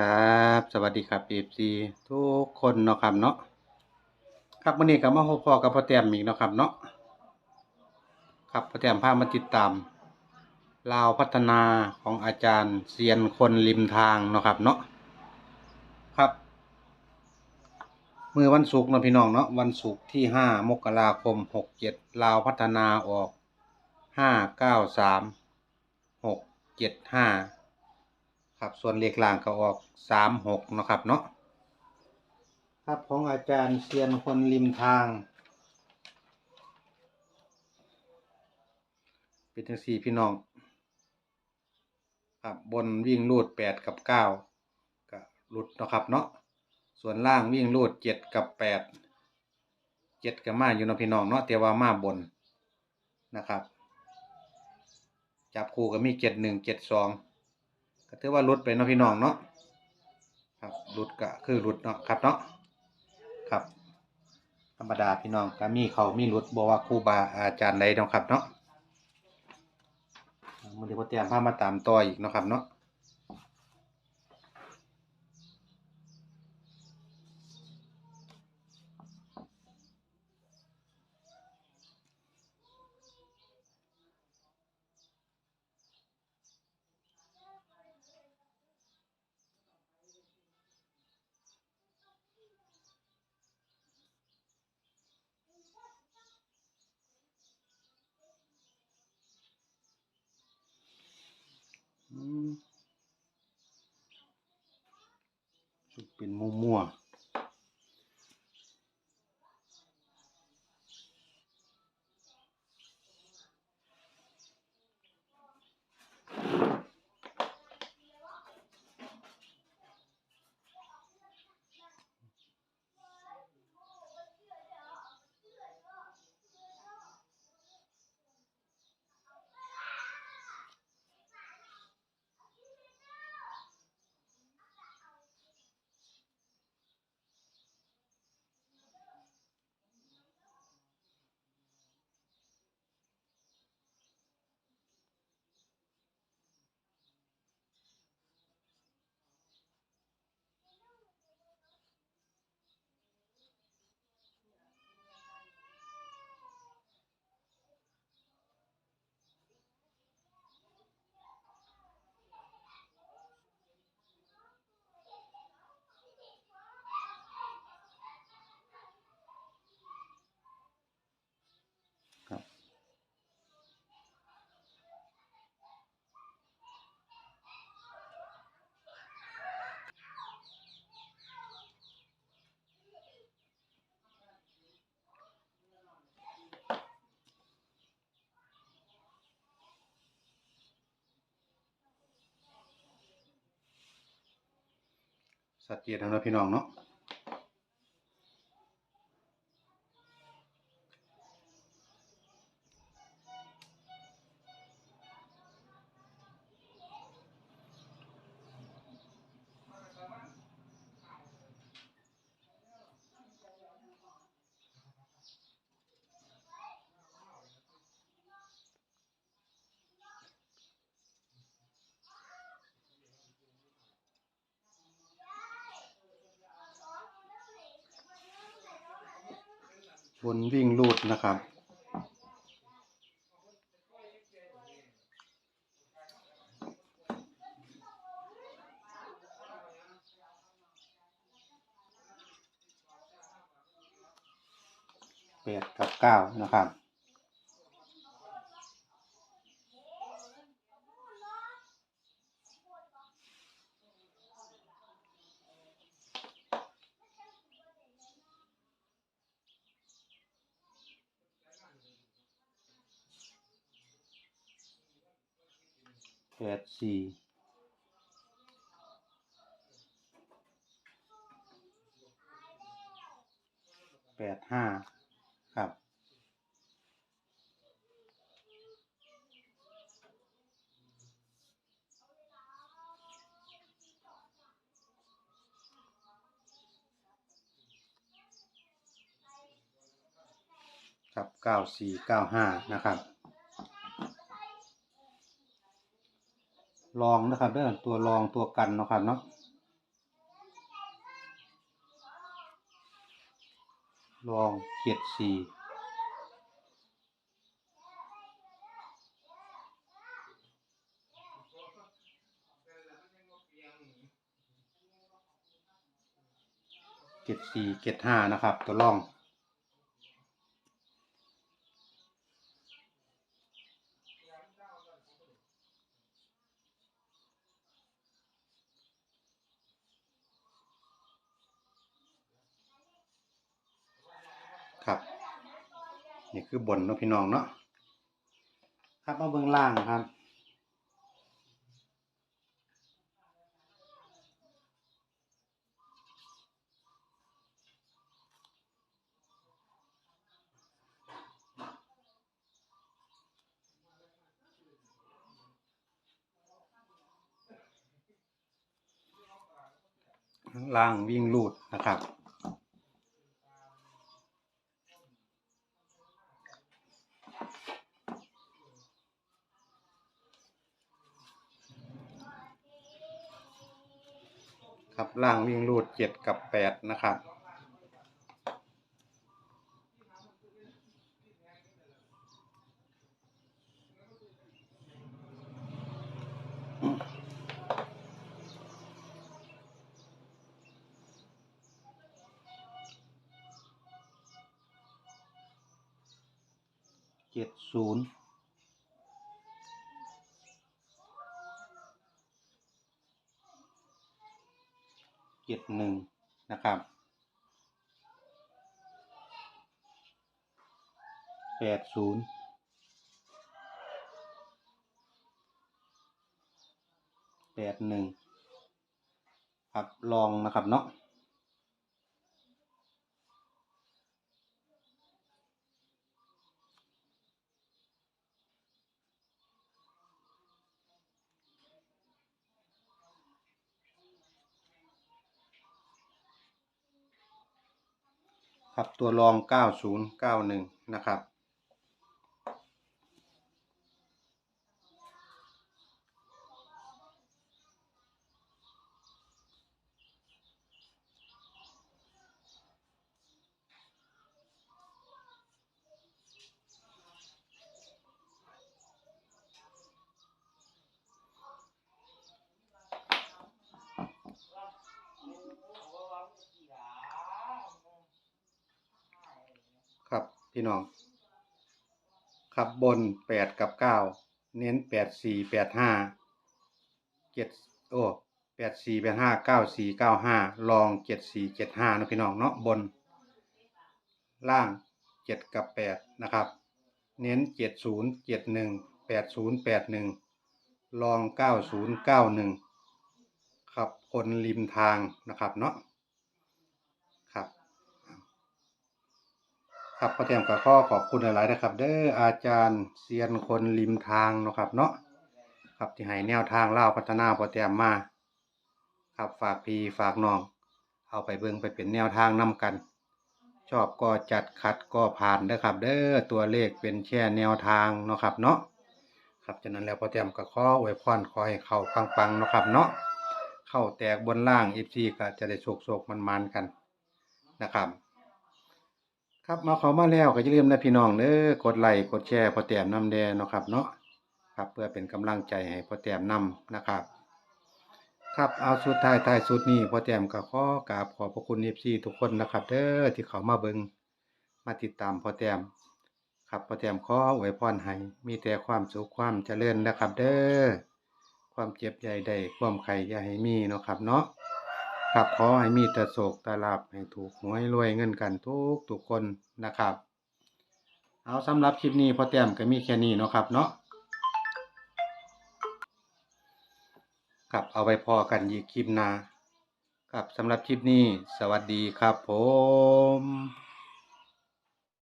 ครับสวัสดีครับเอฟซีทุกคนเนาะครับเนาะครับวันนี้ก็มาพบพอกับพ่อแต้มอีกเนาะครับเนาะครับพ่อแต้มพามาติดตามลาวพัฒนาของอาจารย์เซียนคนริมทางเนาะครับเนาะครับมือวันศุกร์เนาะพี่น้องเนาะวันศุกร์ที่ห้ามกราคมหกเจ็ดลาวพัฒนาออกห้าเก้าสามหกเจ็ดห้า ครับ ส่วนเลขล่างก็ออกสามหกนะครับเนาะครับของอาจารย์เซียนคนริมทาง เป็นทั้งสี่พี่น้อง ครับบนวิ่งรูดแปดกับเก้าก็หลุดนะครับเนาะส่วนล่างวิ่งรูดเจ็ดกับแปดเจ็ดกับมาอยู่นะพี่น้องเนาะแต่ว่ามาบนนะครับ จับคู่ก็มีเจ็ดหนึ่งเจ็ดสอง ก็ถือว่าหลุดไปเนาะพี่น้องเนาะครับหลุดก็คือหลุดเนาะครับเนาะครับ ธรรมดาพี่น้องก็มีเขามีหลุดบอกว่าครูบาอาจารย์ใดเนาะครับเนาะมันเดี๋ยวพ่อเตรียมพามาตามต่ออีกเนาะครับเนาะอืม เป็นมั่วๆ สัดเจนแล้วเนะพี่น้องเนาะ บนวิ่งรูดนะครับแปดกับเก้านะครับ ดสี่แปดห้าครับ ครับเก้าสี่เก้าห้านะครับ ลองนะครับเด้อตัวลองตัวกันนะครับเนาะลองเจ็ดสี่เจ็ดสี่เจ็ดห้านะครับ ตัวลอง นี่คือบนเนาะพี่น้องเนาะครับมาเบื้องล่างครับล่างวิ่งลูดนะครับ ล่างวิ่งรูดเจ็ดกับแปดนะครับเจ็ดศูนย์ เจ็ดหนึ่งนะครับแปดศูนย์แปดหนึ่งครับลองนะครับเนาะ ครับตัวรอง 9091 นะครับ ครับ พี่น้องครับบน8กับ9เน้น8 4 8 5 7โอ้8 4 8 5 9 4 9 5ลอง7 4 7 5นะพี่น้องเนาะบน ล่าง7กับ8นะครับ เน้น70 71 80 81ลอง90 91ครับคนริมทางนะครับเนาะครับ ครับพ่อแต้มก็ขอขอบคุณหลายๆนะครับ เด้ออาจารย์เซียนคนริมทางเนาะครับ เนาะครับที่ให้แนวทางเล่าพัฒนาพอแต้มมา ครับฝากพี่ฝากน้อง เอาไปเบิ่งไปเป็นแนวทางนํกัน ชอบก็จัดคัดก็ผ่านเด้อครับ เด้อตัวเลขเป็นแค่แนวทางเนาะครับ เนาะครับฉะนั้นแล้วพอแต้มก็ขออวยพรขอให้เข้าปังๆเนาะครับ เนาะเข้าแตกบนล่าง FC ก็จะได้โชคๆมันๆกันนะครับ ครับมาเข้ามาแล้วก็อย่าลืมนะพี่น้องเด้อกดไลค์กดแชร์พอแต้มนำแดเนาะครับเนาะครับเพื่อเป็นกำลังใจให้พอแต้มนำนะครับ ครับเอาสุดท้ายท้ายสุดนี้พอแต้มก็ขอกราบขอบพระคุณ FC ทุกคนนะครับเด้อที่เขามาเบิงมาติดตามพอแต้มครับพอแต้มขออวยพรให้มีแต่ความสุขความเจริญนะครับ เด้อความเจ็บใหญ่ได้ความไข่อย่าให้มีเนาะครับเนาะ ครับขอให้มีแต่โศกแต่ลาบให้ถูกหวยรวยเงินกันทุกทุกคนนะครับ เอาสำหรับคลิปนี้พอแต้มก็มีแค่นี้เนาะครับเนาะกับเอาไว้พอกันยีคลิปนากับสำหรับคลิปนี้ สวัสดีครับผม